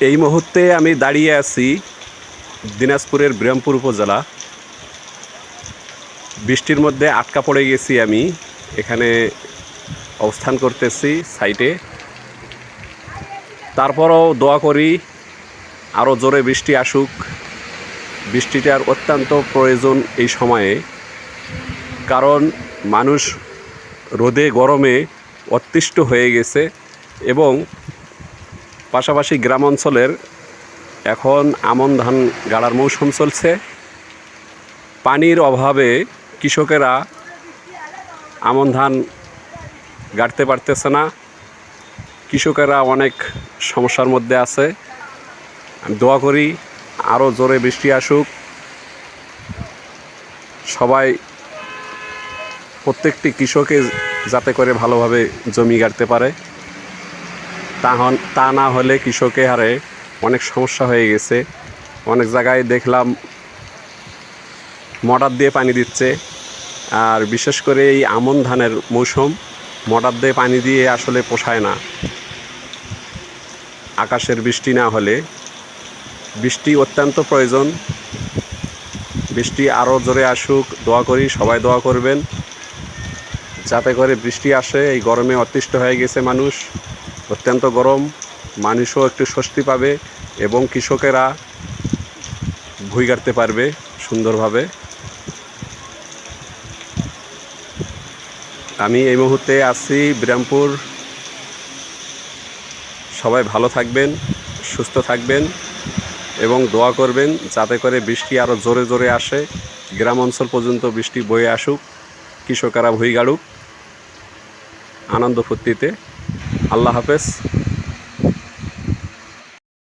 এই মুহূর্তে আমি দাঁড়িয়ে আছি দিনাজপুরের বিরামপুর উপজেলা। বৃষ্টির মধ্যে আটকা পড়ে গেছি আমি। এখানে অবস্থান করতেছি সাইটে। তারপরও দোয়া করি আরও জোরে বৃষ্টি আসুক। বৃষ্টিটার অত্যন্ত প্রয়োজন এই সময়ে। কারণ মানুষ রোদে গরমে অতিষ্ঠ হয়ে গেছে এবং পাশাপাশি গ্রাম অঞ্চলের এখন আমন ধান গাড়ার মৌসুম চলছে। পানির অভাবে কৃষকেরা আমন ধান গাড়তে পারতেছে না। কৃষকেরা অনেক সমস্যার মধ্যে আছে। আমি দোয়া করি আরও জোরে বৃষ্টি আসুক। সবাই প্রত্যেকটি কৃষকে যাতে করে ভালোভাবে জমি গাড়তে পারে। তা না হলে কৃষকের হারে অনেক সমস্যা হয়ে গেছে। অনেক জায়গায় দেখলাম মোটর দিয়ে পানি দিচ্ছে। আর বিশেষ করে এই আমন ধানের মৌসুম মোটর দিয়ে পানি দিয়ে আসলে পোষায় না। আকাশের বৃষ্টি না হলে। বৃষ্টি অত্যন্ত প্রয়োজন। বৃষ্টি আরও জোরে আসুক, দোয়া করি, সবাই দোয়া করবেন। যাতে করে বৃষ্টি আসে, এই গরমে অতিষ্ঠ হয়ে গেছে মানুষ, অত্যন্ত গরম, মানুষও একটু স্বস্তি পাবে এবং কৃষকেরা ভুই কাটতে পারবে সুন্দরভাবে। আমি এই মুহূর্তে আছি বিরামপুর। সবাই ভালো থাকবেন, সুস্থ থাকবেন এবং দোয়া করবেন যাতে করে বৃষ্টি আরও জোরে জোরে আসে। গ্রাম অঞ্চল পর্যন্ত বৃষ্টি বয়ে আসুক। কৃষকেরা ভুই গাড়ুক। আনন্দ ফুর্তিতে। আল্লাহ হাফেজ।